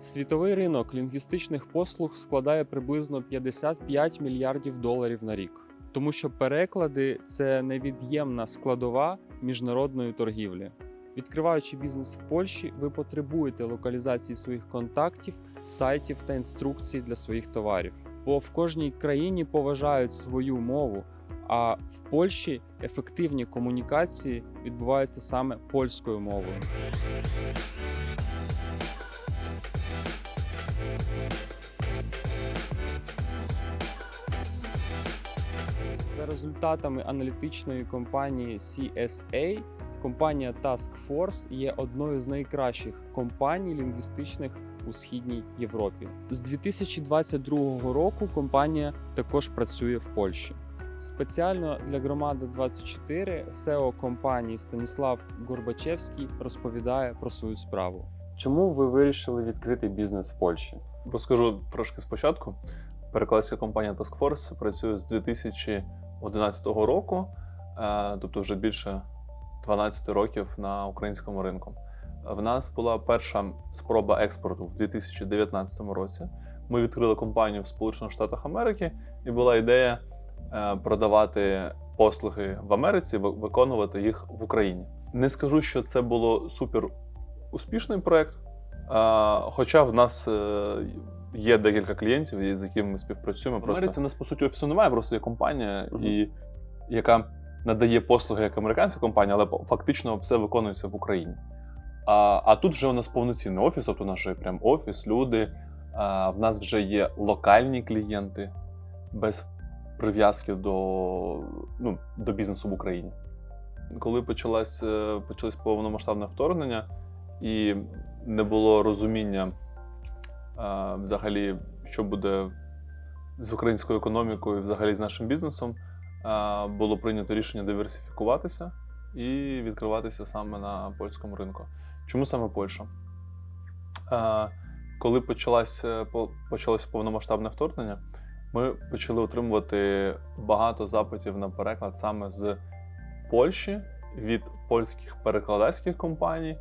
Світовий ринок лінгвістичних послуг складає приблизно 55 мільярдів доларів на рік, тому що переклади це невід'ємна складова міжнародної торгівлі. Відкриваючи бізнес в Польщі, ви потребуєте локалізації своїх контактів, сайтів та інструкцій для своїх товарів. Бо в кожній країні поважають свою мову, а в Польщі ефективні комунікації відбуваються саме польською мовою. Результатами аналітичної компанії CSA, компанія Task Force є одною з найкращих компаній лінгвістичних у східній Європі. З 2022 року компанія також працює в Польщі. Спеціально для громади 24 SEO компанії Станіслав Горбачевський розповідає про свою справу. Чому ви вирішили відкрити бізнес в Польщі? Розкажу трошки спочатку. Перекладська компанія Task Force працює з 2011 року, е, тобто вже більше 12 років на українському ринку. В нас була перша спроба експорту в 2019 році. Ми відкрили компанію в Сполучених Штатах Америки, і була ідея е, продавати послуги в Америці, виконувати їх в Україні. Не скажу, що це було супер успішний проект, е, хоча в нас є декілька клієнтів, з якими ми співпрацюємо. В Америці в нас по суті офісу немає, просто є компанія, Мгм. і, яка надає послуги як американська компанія, але фактично все виконується в Україні. А, а тут вже у нас повноцінний офіс, тобто у нас вже прям офіс, люди. А, в нас вже є локальні клієнти без прив'язки до, ну, до бізнесу в Україні. Коли почалось, е, почалось повномасштабне вторгнення і не було розуміння взагалі, що буде з українською економікою, взагалі з нашим бізнесом, було прийнято рішення диверсифікуватися і відкриватися саме на польському ринку. Чому саме Польща? Коли почалось, по- почалось повномасштабне вторгнення, ми почали отримувати багато запитів на переклад саме з Польщі від польських перекладацьких компаній,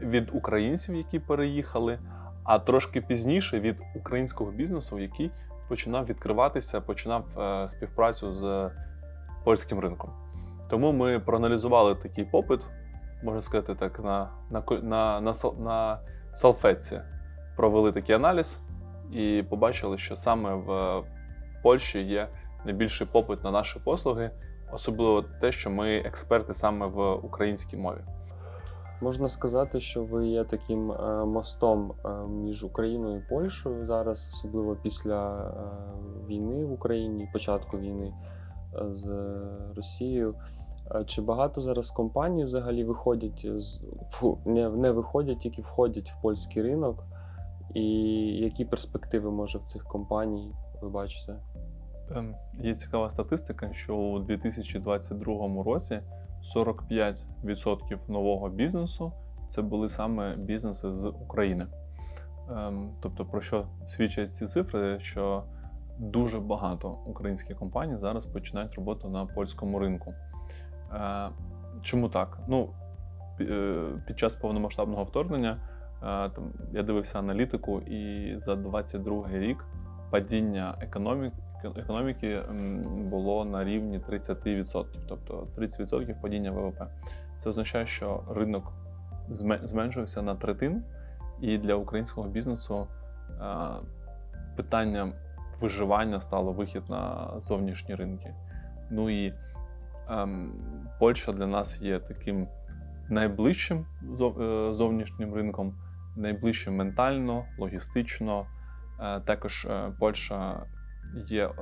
від українців, які переїхали, а трошки пізніше від українського бізнесу, який починав відкриватися, починав е, співпрацю з польським ринком. Тому ми проаналізували такий попит, можна сказати так, на, на, на, на, на салфетці. Провели такий аналіз і побачили, що саме в Польщі є найбільший попит на наші послуги, особливо те, що ми експерти саме в українській мові. Можна сказати, що ви є таким е, мостом е, між Україною і Польщею зараз, особливо після е, війни в Україні, початку війни з Росією. Чи багато зараз компаній взагалі виходять фу, не, не виходять, тільки входять в польський ринок? І які перспективи може в цих компаній ви бачите? Ем, Є цікава статистика, що у 2022 році 45% нового бізнесу це були саме бізнеси з України. Ем, Тобто, про що свідчать ці цифри? Що дуже багато українських компаній зараз починають роботу на польському ринку. Е, Чому так? Ну, е, під час повномасштабного вторгнення е, там, я дивився аналітику, і за 22 рік падіння економік, економіки було на рівні 30%, тобто 30% падіння ВВП. Це означає, що ринок зменшився на третину, і для українського бізнесу питанням виживання стало вихід на зовнішні ринки. Ну і ем, Польща для нас є таким найближчим е, зовнішнім ринком, найближчим ментально, логістично. Е, Також е, Польща є е,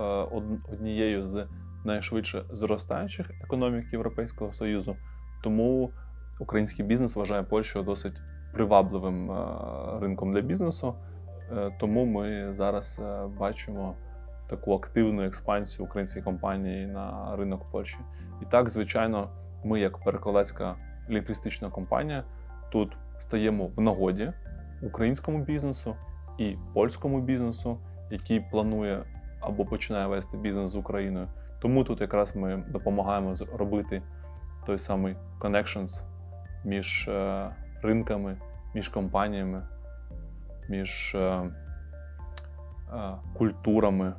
однією з найшвидше зростаючих економік Європейського Союзу, тому український бізнес вважає Польщу досить привабливим е, ринком для бізнесу. Е, Тому ми зараз бачимо таку активну експансію української компанії на ринок Польщі. І так, звичайно, ми, як перекладацька лінгвістична компанія, тут стаємо в нагоді українському бізнесу і польському бізнесу, який планує або починає вести бізнес з Україною. Тому тут якраз ми допомагаємо з- робити той самий connections між е, ринками, між компаніями. між е, е, культурами.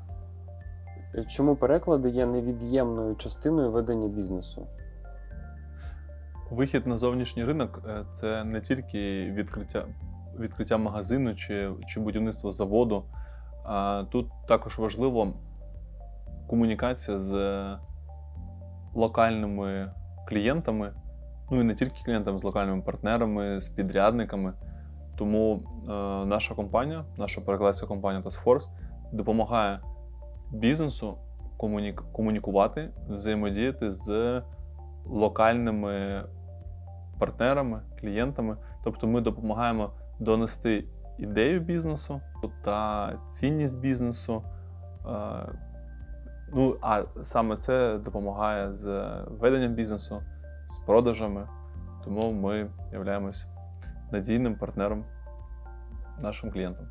Чому переклади є невід'ємною частиною ведення бізнесу? Вихід на зовнішній ринок це не тільки відкриття, відкриття магазину чи, чи будівництво заводу. Тут також важливо комунікація з локальними клієнтами, ну і не тільки клієнтами, з локальними партнерами, з підрядниками. Тому е, наша компанія, наша перекладська компанія TaskForce допомагає бізнесу комунік- комунікувати, взаємодіяти з локальними партнерами, клієнтами. Тобто ми допомагаємо донести ідею бізнесу та цінність бізнесу. Е, Ну, а саме це допомагає з веденням бізнесу, з продажами. Тому ми являємось надійним партнером нашим клієнтам.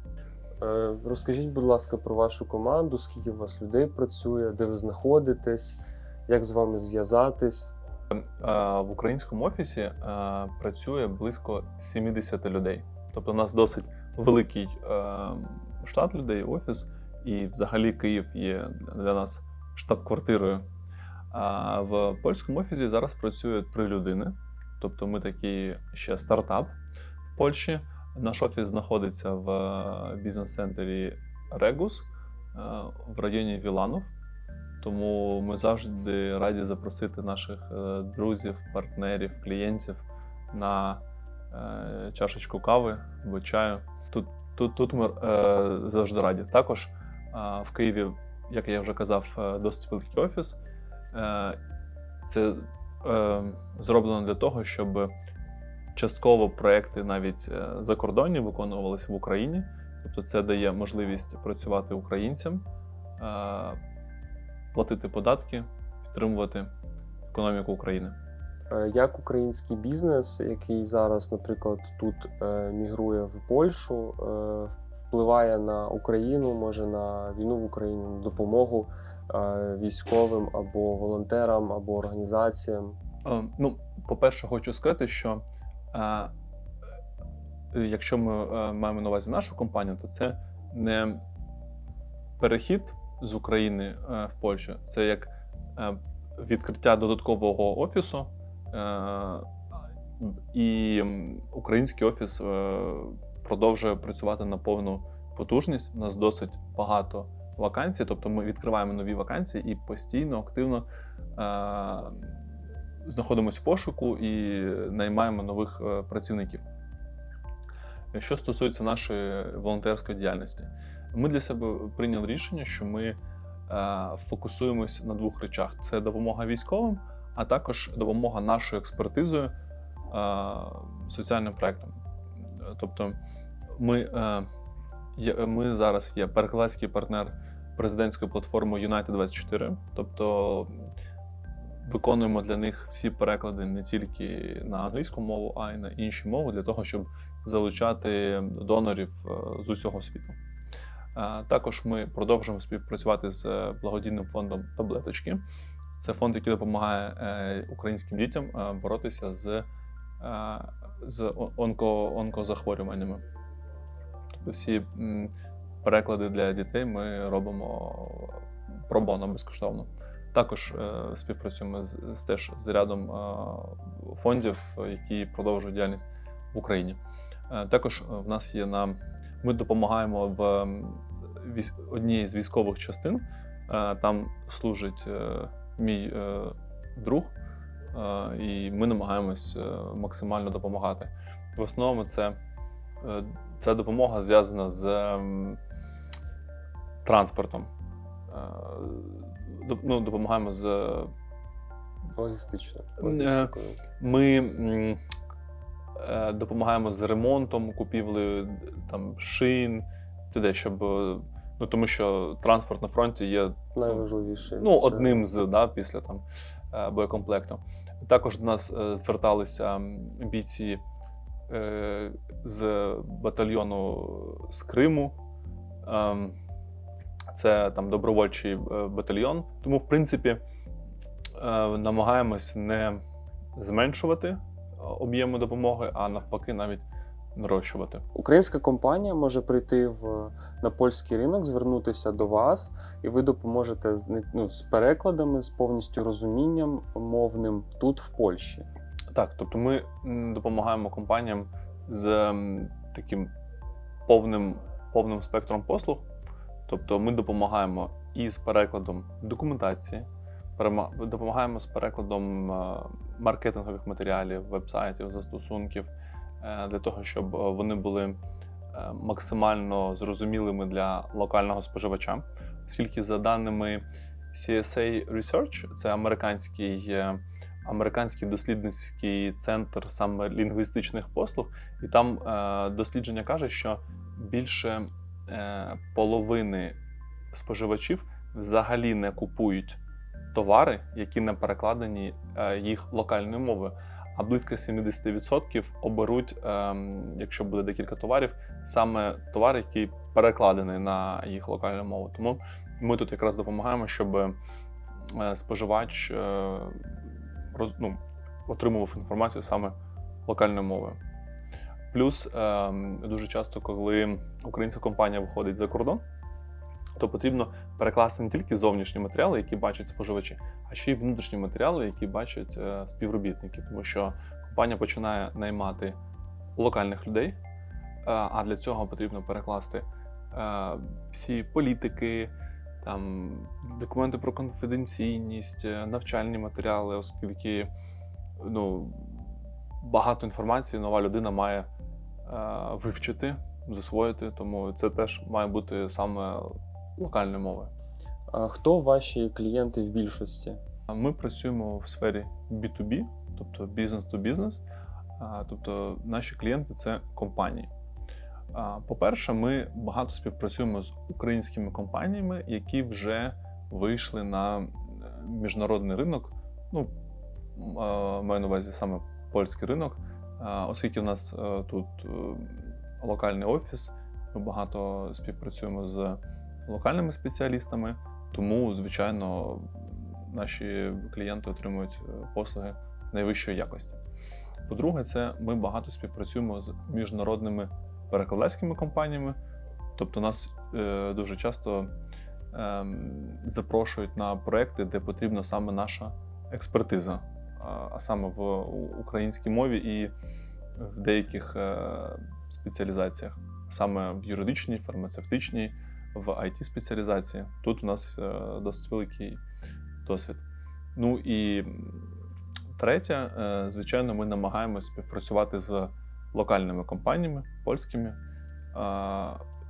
Е, Розкажіть, будь ласка, про вашу команду, скільки у вас людей працює, де ви знаходитесь, як з вами зв'язатись. Е, В українському офісі працює близько 70 людей. Тобто, у нас досить великий е, штат людей, офіс, і взагалі Київ є для нас штаб-квартирою. А в польському офісі зараз працює три людини. Тобто, ми такий ще стартап в Польщі. Наш офіс знаходиться в е, бізнес-центрі Регус в районі Віланов. Тому ми завжди раді запросити наших е, друзів, партнерів, клієнтів на чашечку кави або чаю. Тут, тут, ми е, завжди раді. Також е, в Києві, як я вже казав, е, досить великий офіс. Е, це е, зроблено для того, щоб частково проекти навіть е, закордонні виконувалися в Україні. Тобто це дає можливість працювати українцям. е, платити податки, підтримувати економіку України. Е, Як український бізнес, який зараз, наприклад, тут е, мігрує в Польщу, е, впливає на Україну, може на війну в Україні, на допомогу військовим або волонтерам, або організаціям? Ну, по-перше, хочу сказати, що якщо ми маємо на увазі нашу компанію, то це не перехід з України в Польщу, це як відкриття додаткового офісу. Е, І український офіс е, продовжує працювати на повну потужність. У нас досить багато вакансій, тобто ми відкриваємо нові вакансії і постійно, активно е, знаходимося в пошуку і наймаємо нових працівників. Що стосується нашої волонтерської діяльності, ми для себе прийняли рішення, що ми фокусуємось на двох речах: це допомога військовим, а також допомога нашою експертизою е, соціальним проектам. Тобто, ми, е, ми зараз є перекладський партнер президентської платформи United 24 тобто виконуємо для них всі переклади не тільки на англійську мову, а й на інші мови для того, щоб залучати донорів е, з усього світу. Також ми продовжуємо співпрацювати з благодійним фондом Таблеточки. Це фонд, який допомагає е, українським дітям е, боротися з, е, з онко, онкозахворюваннями. Тобто всі переклади для дітей ми робимо пробоно безкоштовно. Також співпрацюємо з, з теж з рядом фондів, які продовжують діяльність в Україні. Також в нас є на ми допомагаємо в одній з військових частин. Там служить мій е, друг, е, і ми намагаємось е, максимально допомагати. В основному це, е, ця допомога зв'язана з ем, транспортом. Е, ну, допомагаємо з. Логістично. Е, логістикою. Ми е, допомагаємо з ремонтом, купівлею там, шин, т.д., щоб. Ну, тому що транспорт на фронті є Найважливіше. ну, одним з да, після там, е, боєкомплекту. Також до нас е, зверталися бійці е, з батальйону з Криму. Ем, Це там добровольчий батальйон. Тому, в принципі, намагаємось не зменшувати об'єми допомоги, а навпаки, навіть нарощувати. Українська компанія може прийти в на польський ринок, звернутися до вас, і ви допоможете з ну, з перекладами, з повністю розумінням мовним тут, в Польщі. Так, тобто ми допомагаємо компаніям з таким повним, повним спектром послуг. Тобто ми допомагаємо і з перекладом документації, допомагаємо з перекладом е, маркетингових матеріалів, вебсайтів, застосунків для того, щоб е, вони були е, максимально зрозумілими для локального споживача. Оскільки за даними CSA Research, це американський е, американський дослідницький центр саме лінгвістичних послуг, і там е, дослідження каже, що більше е, половини споживачів взагалі не купують товари, які не перекладені е, їх локальною мовою. А близько 70% оберуть, е, якщо буде декілька товарів, саме товар, який перекладений на їх локальну мову. Тому ми тут якраз допомагаємо, щоб е, споживач е, роз, ну, отримував інформацію саме локальною мовою. Плюс е, дуже часто, коли українська компанія виходить за кордон, то потрібно перекласти не тільки зовнішні матеріали, які бачать споживачі, а ще й внутрішні матеріали, які бачать е, співробітники, тому що компанія починає наймати локальних людей, е, а для цього потрібно перекласти е, всі політики, там документи про конфіденційність, навчальні матеріали, оскільки ну, багато інформації нова людина має вивчити, засвоїти, тому це теж має бути саме локальною мовою. А хто ваші клієнти в більшості? Ми працюємо в сфері B2B, тобто. А, Тобто наші клієнти це компанії. По-перше, ми багато співпрацюємо з українськими компаніями, які вже вийшли на е, міжнародний ринок. Ну, маю на увазі саме польський ринок, оскільки в нас е, тут е, локальний офіс, ми багато співпрацюємо з локальними спеціалістами, тому, звичайно, наші клієнти отримують е, послуги найвищої якості. По-друге, це ми багато співпрацюємо з міжнародними перекладацькими компаніями, тобто нас е, дуже часто е, запрошують на проекти, де потрібна саме наша експертиза, а, саме в українській мові і в деяких е, спеціалізаціях, саме в юридичній, фармацевтичній, в it спеціалізації. Тут у нас е, досить великий досвід. Ну і третє, е, звичайно, ми намагаємося співпрацювати з локальними компаніями польськими,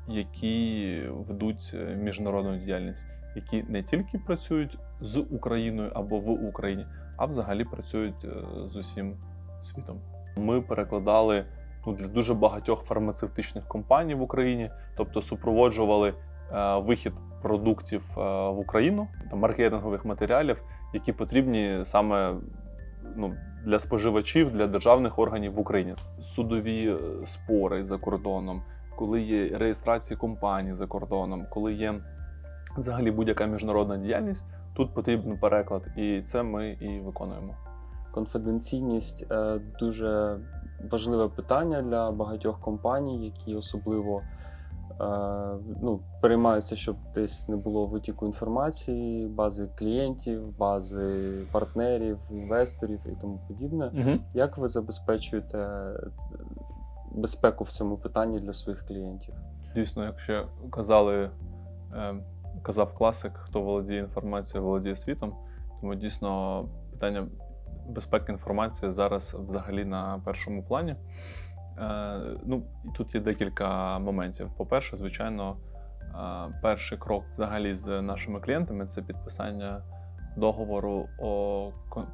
які ведуть е, міжнародну діяльність, які не тільки працюють з Україною або в Україні, а взагалі працюють е, з усім світом. Ми перекладали ну, для дуже багатьох фармацевтичних компаній в Україні, тобто супроводжували е, вихід продуктів е, в Україну, маркетингових матеріалів, які потрібні саме ну, для споживачів, для державних органів в Україні. Судові е, спори за кордоном, коли є реєстрації компаній за кордоном, коли є взагалі будь-яка міжнародна діяльність, тут потрібен переклад, і це ми і виконуємо. Конфіденційність е, дуже важливе питання для багатьох компаній, які особливо е, ну, переймаються, щоб десь не було витіку інформації, бази клієнтів, бази партнерів, інвесторів і тому подібне. Угу. Як ви забезпечуєте е, безпеку в цьому питанні для своїх клієнтів? Дійсно, якщо казали, е, казав класик, хто володіє інформацією, володіє світом, тому дійсно питання безпеки інформації зараз взагалі на першому плані. Е, ну, тут є декілька моментів. По-перше, звичайно, е, перший крок взагалі з нашими клієнтами це підписання договору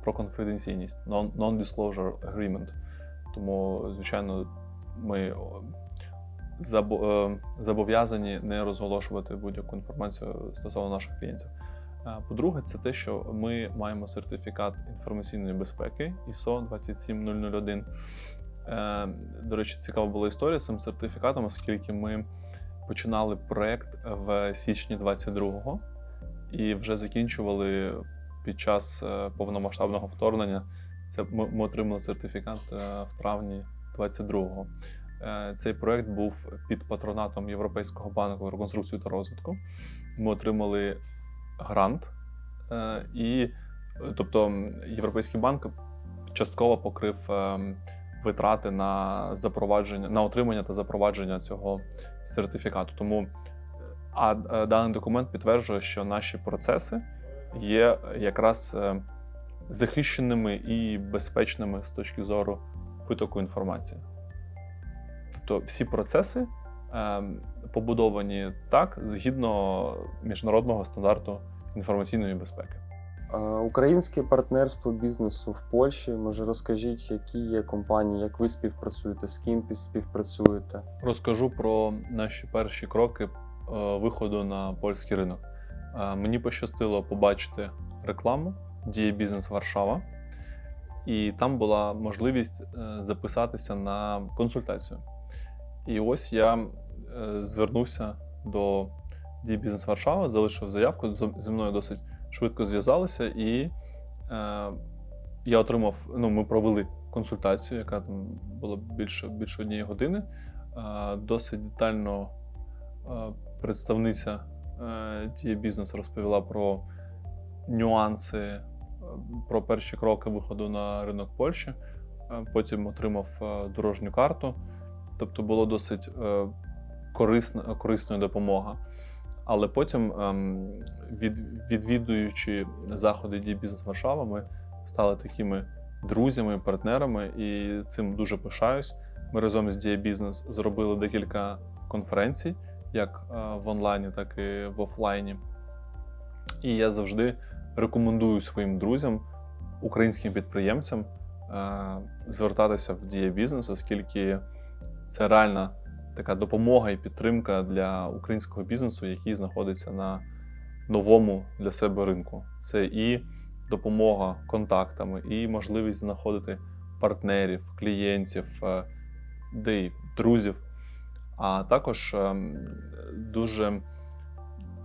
про конфіденційність, non- non-disclosure agreement. Тому, звичайно, ми е, зобов'язані не розголошувати будь-яку інформацію стосовно наших клієнтів. По-друге, це те, що ми маємо сертифікат інформаційної безпеки ISO 27001. Е, До речі, цікава була історія з цим сертифікатом, оскільки ми починали проект в січні 22-го і вже закінчували під час е, повномасштабного вторгнення. Це ми, отримали сертифікат е, в травні 22-го. Е, Цей проект був під патронатом Європейського банку реконструкції та розвитку. Ми отримали грант, і тобто Європейський банк частково покрив е, витрати на запровадження на отримання та запровадження цього сертифікату. Тому а е, даний документ підтверджує, що наші процеси є якраз е, захищеними і безпечними з точки зору витоку інформації. Тобто всі процеси е, побудовані так згідно міжнародного стандарту інформаційної безпеки. Українське партнерство бізнесу в Польщі. Може, розкажіть, які є компанії, як ви співпрацюєте, з ким співпрацюєте? Розкажу про наші перші кроки е, виходу на польський ринок. Е, Мені пощастило побачити рекламу Діє Бізнес Варшава, і там була можливість е, записатися на консультацію. І ось я звернувся до Дії Бізнес Варшава, залишив заявку. Зі мною досить швидко зв'язалися, і е, я отримав. Ну, ми провели консультацію, яка там була більше, більше однієї години. Е, Досить детально е, представниця е, тієї бізнес розповіла про нюанси, е, про перші кроки виходу на ринок Польщі. Е, Потім отримав е, дорожню карту. Тобто було досить е, корисна, корисна допомога. Але потім, ем, від, відвідуючи заходи Дії Бізнес Варшава, ми стали такими друзями, партнерами, і цим дуже пишаюсь. Ми разом з Дія Бізнес зробили декілька конференцій, як е, в онлайні, так і в офлайні. І я завжди рекомендую своїм друзям, українським підприємцям, е, звертатися в Дія Бізнес, оскільки це реальна така допомога і підтримка для українського бізнесу, який знаходиться на новому для себе ринку. Це і допомога контактами, і можливість знаходити партнерів, клієнтів, е, де друзів. А також ем, дуже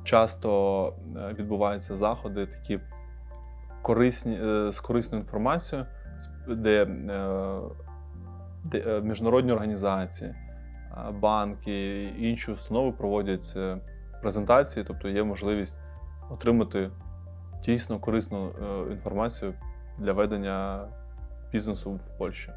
часто е, відбуваються заходи, такі корисні, е, з корисною інформацією, де, е, де е, міжнародні організації, е, банки, інші установи проводять е, презентації, тобто є можливість отримати дійсно корисну е, інформацію для ведення бізнесу в Польщі.